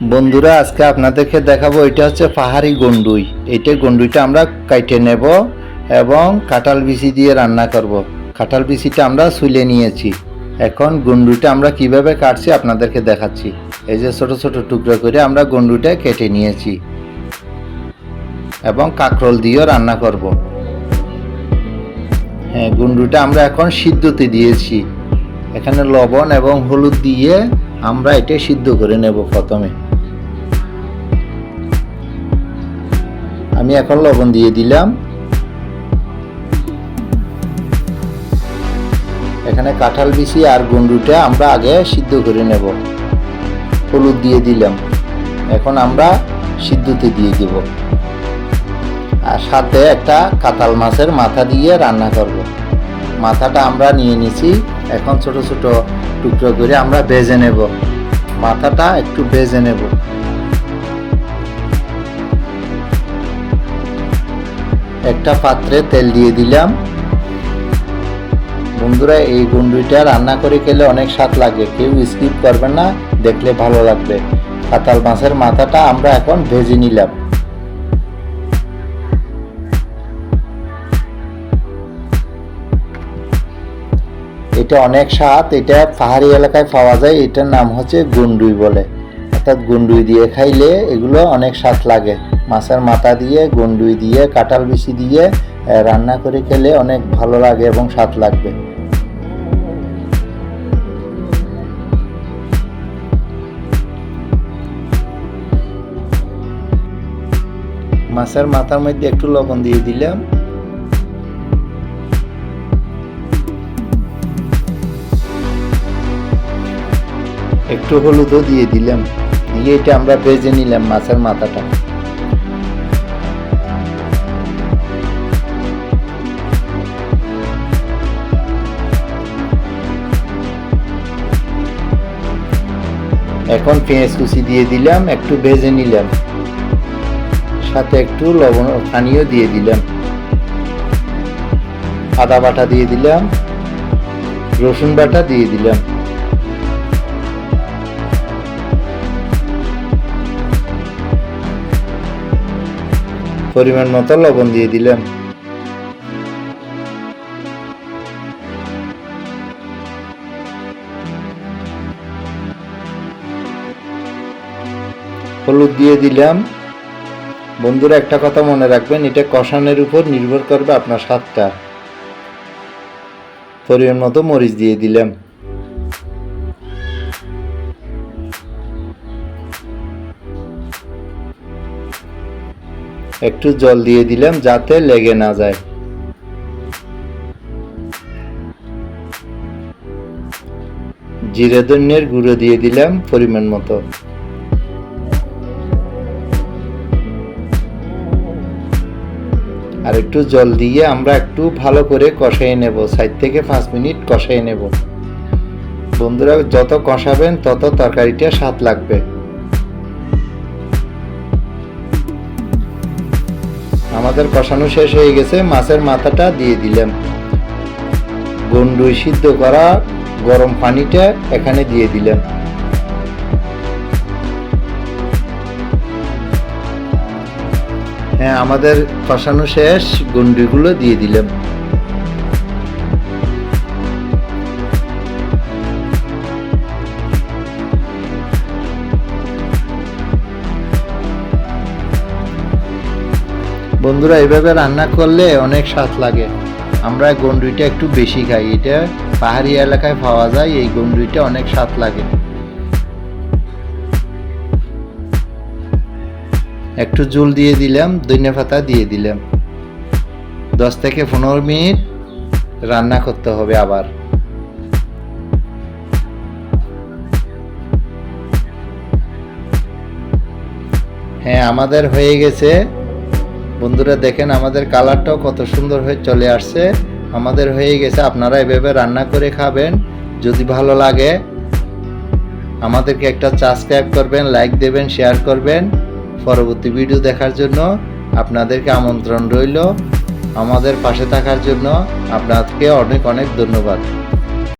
বন্ধুরা, আজকে আপনাদেরকে দেখাবো এটা হচ্ছে পাহাড়ি গন্ডুই। এইটা গন্ডুইটা আমরা কাইটে নেব এবং কাঁঠাল বিচি দিয়ে রান্না করব। কাঁঠাল বিচিটা আমরা সুলে নিয়েছি। এখন গন্ডুইটা আমরা কীভাবে কাটছি আপনাদেরকে দেখাচ্ছি। এই যে ছোট ছোট টুকরো করে আমরা গন্ডুইটা কেটে নিয়েছি এবং কাঁকরোল দিয়েও রান্না করব। হ্যাঁ গুন্ডুটা আমরা এখন সিদ্ধতে দিয়েছি। এখানে লবণ এবং হলুদ দিয়ে আমরা এটা সিদ্ধ করে নেব প্রথমে। আমি এখন লবণ দিয়ে দিলাম। এখানে কাঁঠাল বিচি আর গুন্ডুটা আমরা আগে সিদ্ধ করে নেব। হলুদ দিয়ে দিলাম। এখন আমরা সিদ্ধতে দিয়ে দিব। আর সাথে একটা কাতাল মাছের মাথা দিয়ে রান্না করব। মাথাটা আমরা নিয়ে নিছি। এখন ছোট ছোট টুকরো করে আমরা ভেজে নেব। মাথাটা একটু ভেজে নেব। একটা পাত্রে তেল দিয়ে দিলাম। বন্ধুরা, এই গুন্ডুইটা রান্না করে খেলে অনেক স্বাদ লাগে। কেউ স্কিপ করবে না, দেখলে ভালো লাগবে। কাতাল মাছের মাথাটা আমরা এখন ভেজে নিলাম। এটা অনেক স্বাদ। এটা পাহাড়ি এলাকায় পাওয়া যায়। এটার নাম হচ্ছে গুন্ডুই বলে। অর্থাৎ গুন্ডুই দিয়ে খাইলে এগুলো অনেক স্বাদ লাগে। মাছের মাথা দিয়ে, গুন্ডুই দিয়ে, কাঁঠাল বিচি দিয়ে রান্না করে খেলে অনেক ভালো লাগে এবং স্বাদ লাগবে। মাছের মাথার মধ্যে একটু লবণ দিয়ে দিলাম। একটু হলুদও দিয়ে দিলাম। দিয়ে এটা আমরা ভেজে নিলাম মাছের মাথাটা। এখন পেঁয়াজ কুচি দিয়ে দিলাম, একটু ভেজে নিলাম। সাথে একটু লবণ পানিও দিয়ে দিলাম। আদা বাটা দিয়ে দিলাম, রসুন বাটা দিয়ে দিলাম। পরিমাণ মতো লবণ দিয়ে দিলাম। হলুদ দিয়ে দিলাম। বন্ধুরা, একটা কথা মনে রাখবেন, এটা কষানোর উপর নির্ভর করবে আপনার স্বাদটা। পরিমাণ মতো মরিচ দিয়ে দিলাম। একটু জল দিয়ে দিলাম যাতে লেগে না যায়। জিরে ধনিয়ার গুঁড়ো দিয়ে দিলাম পরিমাণ মতো। আর একটু জল দিয়ে আমরা একটু ভালো করে কষাই নেব। সাইড থেকে পাঁচ মিনিট কষাই নেব। বন্ধুরা, যত কষাবেন, তত তরকারিটা স্বাদ লাগবে। আমাদের কষানো শেষ হয়ে গেছে। মাছের মাথাটা দিয়ে দিলাম। গন্ডুই সিদ্ধ করা গরম পানিটা এখানে দিয়ে দিলাম। আমাদের কষানো শেষ, গন্ডিগুলো দিয়ে দিলাম। বন্ধুরা, এইভাবে রান্না করলে অনেক স্বাদ লাগে। আমরা গন্ডুইটা একটু বেশি খাই। এটা পাহাড়ি এলাকায় পাওয়া যায়, এই গন্ডুইটা অনেক স্বাদ লাগে। একটু জল দিয়ে দিলাম ধনে পাতা দিয়ে দিলাম। দশ থেকে পনেরো মিনিট রান্না করতে হবে আবার। হ্যাঁ আমাদের হয়ে গেছে। বন্ধুরা, দেখেন আমাদের কালারটাও কত সুন্দর হয়ে চলে আসছে। আমাদের হয়ে গেছে, আপনারা এভাবে রান্না করে খাবেন। যদি ভালো লাগে, আমাদেরকে একটা সাবস্ক্রাইব করবেন, লাইক দেবেন, শেয়ার করবেন। পরবর্তী ভিডিও দেখার জন্য আপনাদেরকে আমন্ত্রণ রইল। আমাদের পাশে থাকার জন্য আপনাকে অনেক অনেক ধন্যবাদ।